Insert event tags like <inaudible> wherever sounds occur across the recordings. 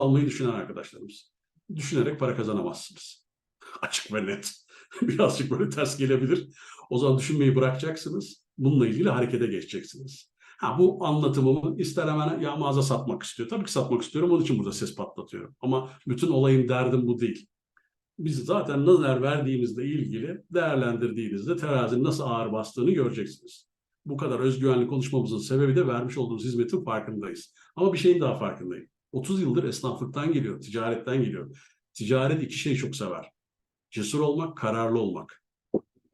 almayı düşünen arkadaşlarımız. Düşünerek para kazanamazsınız. <laughs> Açık ve net. <laughs> Birazcık böyle ters gelebilir. O zaman düşünmeyi bırakacaksınız. Bununla ilgili harekete geçeceksiniz. Ha bu anlatımımı ister hemen ya mağaza satmak istiyor. Tabii ki satmak istiyorum. Onun için burada ses patlatıyorum. Ama bütün olayım derdim bu değil. Biz zaten nazar verdiğimizle ilgili değerlendirdiğinizde terazinin nasıl ağır bastığını göreceksiniz. Bu kadar özgüvenli konuşmamızın sebebi de vermiş olduğumuz hizmetin farkındayız. Ama bir şeyin daha farkındayım. 30 yıldır esnaflıktan geliyor, ticaretten geliyor. Ticaret iki şeyi çok sever. Cesur olmak, kararlı olmak.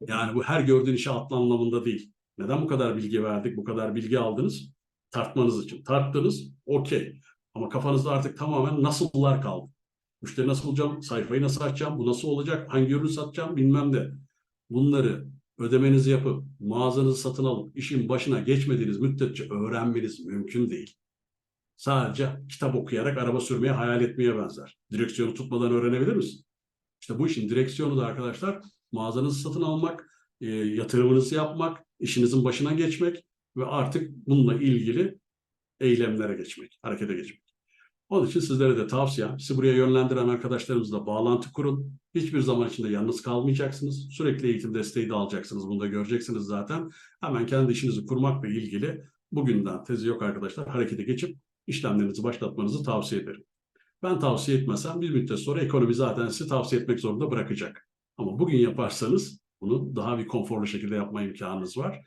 Yani bu her gördüğün işe atla anlamında değil. Neden bu kadar bilgi verdik, bu kadar bilgi aldınız? Tartmanız için. Tarttınız, okey. Ama kafanızda artık tamamen nasıllar kaldı. Müşteri nasıl bulacağım, sayfayı nasıl açacağım, bu nasıl olacak, hangi ürünü satacağım bilmem de. Bunları ödemenizi yapıp, mağazanızı satın alıp, işin başına geçmediğiniz müddetçe öğrenmeniz mümkün değil. Sadece kitap okuyarak araba sürmeye hayal etmeye benzer. Direksiyonu tutmadan öğrenebilir misin? İşte bu işin direksiyonu da arkadaşlar mağazanızı satın almak, e, yatırımınızı yapmak, işinizin başına geçmek ve artık bununla ilgili eylemlere geçmek, harekete geçmek. Onun için sizlere de tavsiyem, sizi buraya yönlendiren arkadaşlarımızla bağlantı kurun. Hiçbir zaman içinde yalnız kalmayacaksınız. Sürekli eğitim desteği de alacaksınız. Bunu da göreceksiniz zaten. Hemen kendi işinizi kurmakla ilgili bugünden tezi yok arkadaşlar. Harekete geçip işlemlerinizi başlatmanızı tavsiye ederim. Ben tavsiye etmesem bir müddet sonra ekonomi zaten sizi tavsiye etmek zorunda bırakacak. Ama bugün yaparsanız bunu daha bir konforlu şekilde yapma imkanınız var.